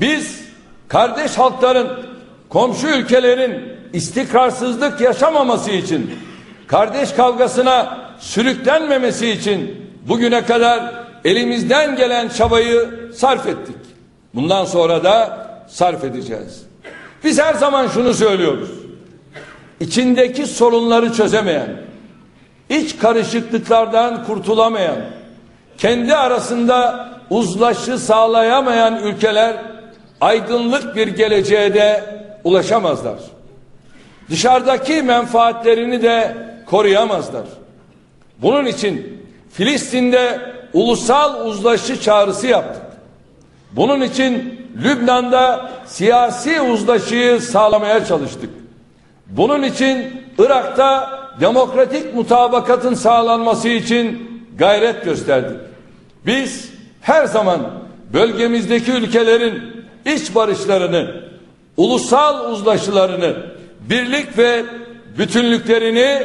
Biz kardeş halkların, komşu ülkelerin istikrarsızlık yaşamaması için, kardeş kavgasına sürüklenmemesi için bugüne kadar elimizden gelen çabayı sarf ettik. Bundan sonra da sarf edeceğiz. Biz her zaman şunu söylüyoruz. İçindeki sorunları çözemeyen, iç karışıklıklardan kurtulamayan, kendi arasında uzlaşı sağlayamayan ülkeler aydınlık bir geleceğe de ulaşamazlar. Dışarıdaki menfaatlerini de koruyamazlar. Bunun için Filistin'de ulusal uzlaşı çağrısı yaptık. Bunun için Lübnan'da siyasi uzlaşıyı sağlamaya çalıştık. Bunun için Irak'ta demokratik mutabakatın sağlanması için gayret gösterdik. Biz her zaman bölgemizdeki ülkelerin iç barışlarını, ulusal uzlaşılarını, birlik ve bütünlüklerini,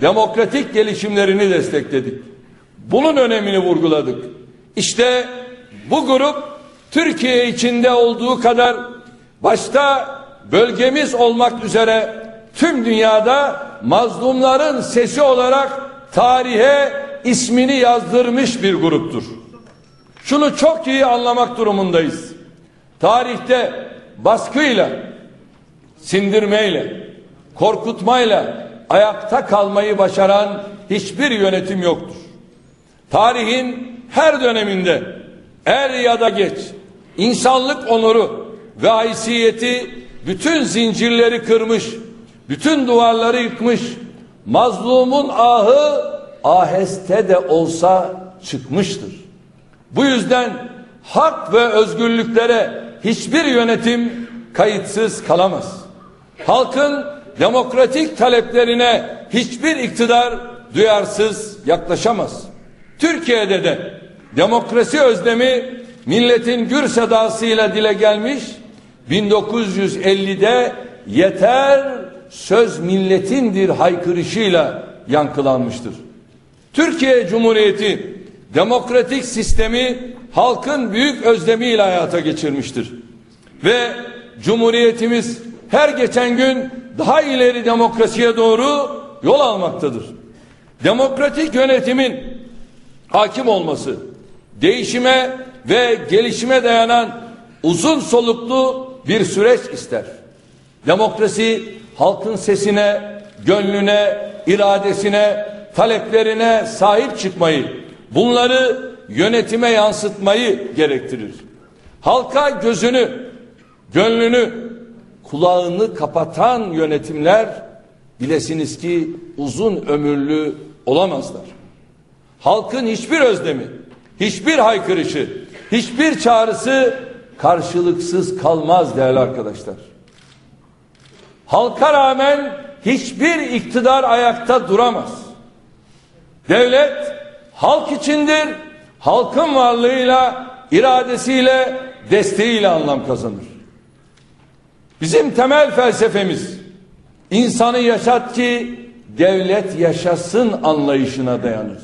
demokratik gelişimlerini destekledik. Bunun önemini vurguladık. İşte bu grup Türkiye içinde olduğu kadar başta bölgemiz olmak üzere tüm dünyada mazlumların sesi olarak tarihe ismini yazdırmış bir gruptur. Şunu çok iyi anlamak durumundayız. Tarihte baskıyla, sindirmeyle, korkutmayla ayakta kalmayı başaran hiçbir yönetim yoktur. Tarihin her döneminde er ya da geç insanlık onuru ve haysiyeti bütün zincirleri kırmış, bütün duvarları yıkmış, mazlumun ahı aheste de olsa çıkmıştır. Bu yüzden hak ve özgürlüklere hiçbir yönetim kayıtsız kalamaz. Halkın demokratik taleplerine hiçbir iktidar duyarsız yaklaşamaz. Türkiye'de de demokrasi özlemi milletin gür sedasıyla dile gelmiş 1950'de yeter söz milletindir haykırışıyla yankılanmıştır. Türkiye Cumhuriyeti demokratik sistemi halkın büyük özlemiyle hayata geçirmiştir. Ve Cumhuriyetimiz her geçen gün daha ileri demokrasiye doğru yol almaktadır. Demokratik yönetimin hakim olması, değişime ve gelişime dayanan uzun soluklu bir süreç ister. Demokrasi halkın sesine, gönlüne, iradesine, taleplerine sahip çıkmayı, bunları yönetime yansıtmayı gerektirir. Halka gözünü, gönlünü, kulağını kapatan yönetimler bilesiniz ki uzun ömürlü olamazlar. Halkın hiçbir özlemi, hiçbir haykırışı, hiçbir çağrısı karşılıksız kalmaz değerli arkadaşlar. Halka rağmen hiçbir iktidar ayakta duramaz. Devlet halk içindir, halkın varlığıyla, iradesiyle, desteğiyle anlam kazanır. Bizim temel felsefemiz insanı yaşat ki devlet yaşasın anlayışına dayanır.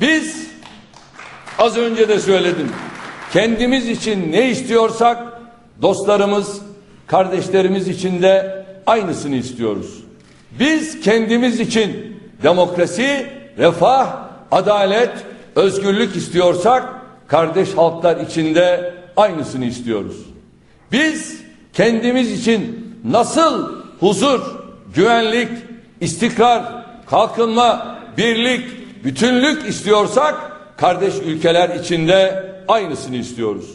Biz az önce de söyledim. Kendimiz için ne istiyorsak dostlarımız, kardeşlerimiz için de aynısını istiyoruz. Biz kendimiz için demokrasi, refah, adalet, özgürlük istiyorsak kardeş halklar içinde aynısını istiyoruz. Biz kendimiz için nasıl huzur, güvenlik, istikrar, kalkınma, birlik, bütünlük istiyorsak kardeş ülkeler içinde aynısını istiyoruz.